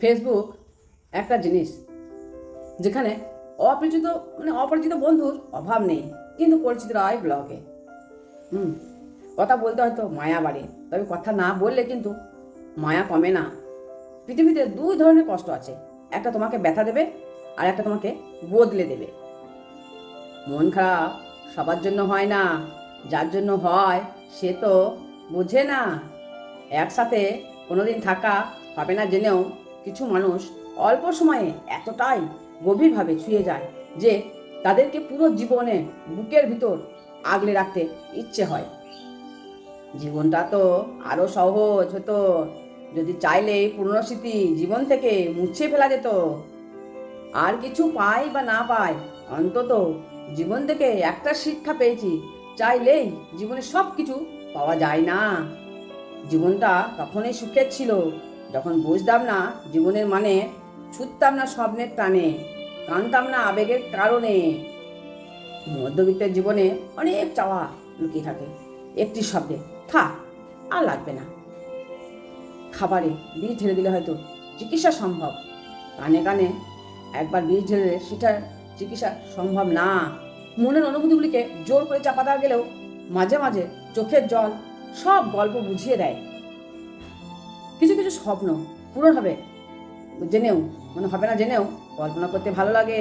Facebook একটা জিনিস যেখানে অপরিচিত মানে অপরিচিত বন্ধুর অভাব নেই, কিন্তু পরিচিতরা হয় ব্লগে হুম, কথা বলতে হয়তো মায়া বাড়ে, তবে কথা না বললে কিন্তু মায়া কমে না। পৃথিবীতে দুই ধরনের কষ্ট আছে, একটা তোমাকে ব্যথা দেবে আর একটা তোমাকে বদলে দেবে। মন খারাপ, সবার জন্য হয় না, যার জন্য হয় সে তো বোঝে না। একসাথে কোনোদিন থাকা হবে না জেনেও কিছু মানুষ অল্প সময়ে এতটাই গভীরভাবে ছুঁয়ে যায় যে তাদেরকে পুরো জীবনে বুকের ভিতর আগলে রাখতে ইচ্ছে হয়। জীবনটা তো আরও সহজ হতো। যদি চাইলেই পুরনো স্মৃতি জীবন থেকে মুছে ফেলা যেত। আর কিছু পাই বা না পাই, অন্তত জীবন থেকে একটা শিক্ষা পেয়েছি, চাইলেই জীবনে সব কিছু পাওয়া যায় না। জীবনটা তখনই সুখের ছিল যখন বুঝতাম না জীবনের মানে ছুটতাম না স্বপ্নের টানে কানতাম না আবেগের কারণে। মধ্যবিত্তের জীবনে অনেক চাওয়া লুকিয়ে থাকে, একটি শব্দে। থাক, আর লাগবে না। খাবারে বীজ ঢেলে দিলে হয়তো চিকিৎসা সম্ভব। কানে কানে একবার বীজ ঢেলে সেটা চিকিৎসা সম্ভব না। মনের অনুভূতিগুলিকে জোর করে চাপা দেওয়া গেলেও মাঝে মাঝে চোখের জল সব গল্প বুঝিয়ে দেয়। কিছু কিছু স্বপ্ন পূরণ হবে। জেনেও মানে হবে না জেনেও কল্পনা করতে ভালো লাগে।